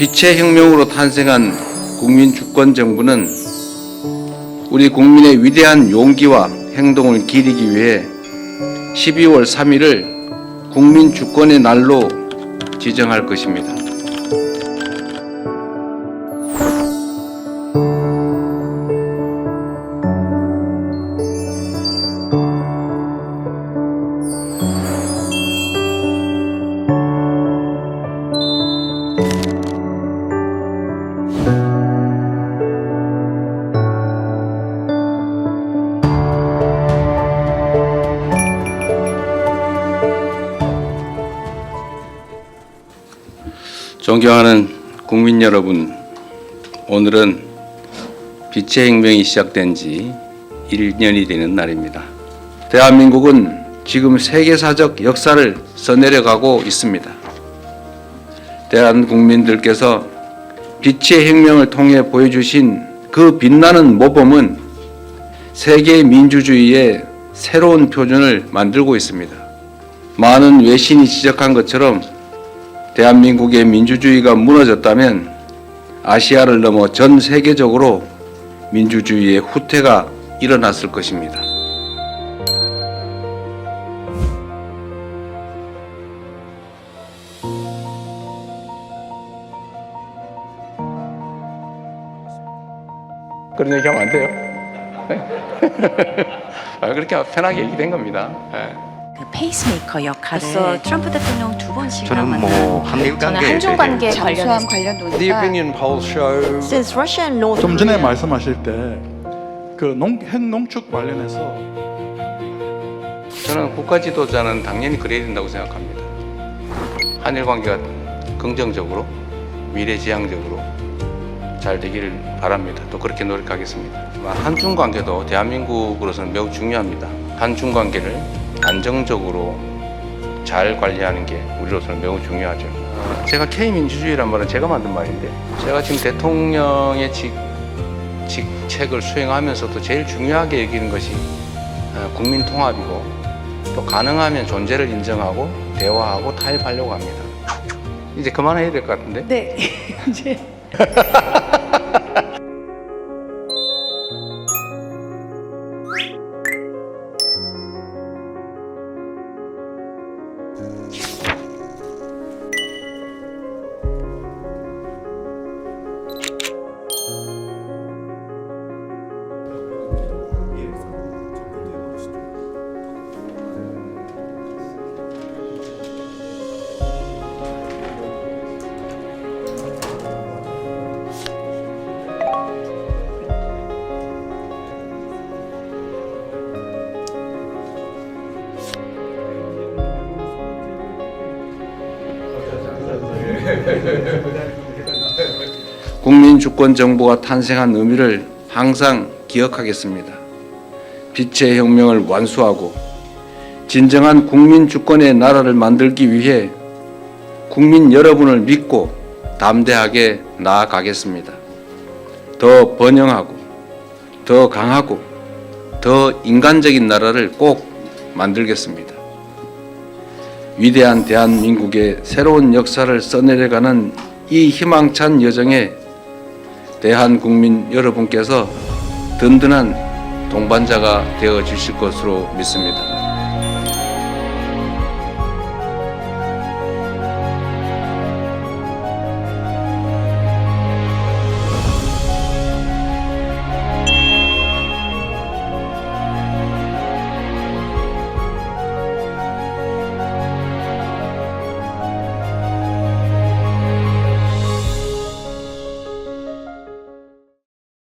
빛의 혁명으로 탄생한 국민 주권 정부는 우리 국민의 위대한 용기와 행동을 기리기 위해 12월 3일을 국민 주권의 날로 지정할 것입니다. 존경하는 국민 여러분, 오늘은 빛의 혁명이 시작된 지 1년이 되는 날입니다. 대한민국은 지금 세계사적 역사를 써내려가고 있습니다. 대한 국민들께서 빛의 혁명을 통해 보여주신 그 빛나는 모범은 세계 민주주의의 새로운 표준을 만들고 있습니다. 많은 외신이 지적한 것처럼 대한민국의 민주주의가 무너졌다면 아시아를 넘어 전 세계적으로 민주주의의 후퇴가 일어났을 것입니다. 그런 얘기 하면 안 돼요. 아, 그렇게 편하게 얘기된 겁니다. 예. 그 페이스메이커 역할을 벌써 트럼프 대통령 두 번씩 저는 뭐 한일 저는 관계에 한중 관계 잠수함 관련해서 관련 The 논의가 opinion polls show Since Russia and North 좀 전에 Korea 말씀하실 때 그 핵농축 관련해서 저는 국가 지도자는 당연히 그래야 된다고 생각합니다. 한일 관계가 긍정적으로 미래지향적으로 잘 되기를 바랍니다. 또 그렇게 노력하겠습니다. 한중 관계도 대한민국으로서는 매우 중요합니다. 한중 관계를 안정적으로 잘 관리하는 게 우리로서는 매우 중요하죠. 제가 K 민주주의란 말은 제가 만든 말인데 제가 지금 대통령의 직, 직책을 수행하면서도 제일 중요하게 여기는 것이 어, 국민 통합이고 또 가능하면 존재를 인정하고 대화하고 타협하려고 합니다. 이제 그만해야 될 것 같은데? 네 이제 국민 주권 정부가 탄생한 의미를 항상 기억하겠습니다. 빛의 혁명을 완수하고 진정한 국민 주권의 나라를 만들기 위해 국민 여러분을 믿고 담대하게 나아가겠습니다. 더 번영하고 더 강하고 더 인간적인 나라를 꼭 만들겠습니다. 위대한 대한민국의 새로운 역사를 써내려가는 이 희망찬 여정에 대한 국민 여러분께서 든든한 동반자가 되어 주실 것으로 믿습니다.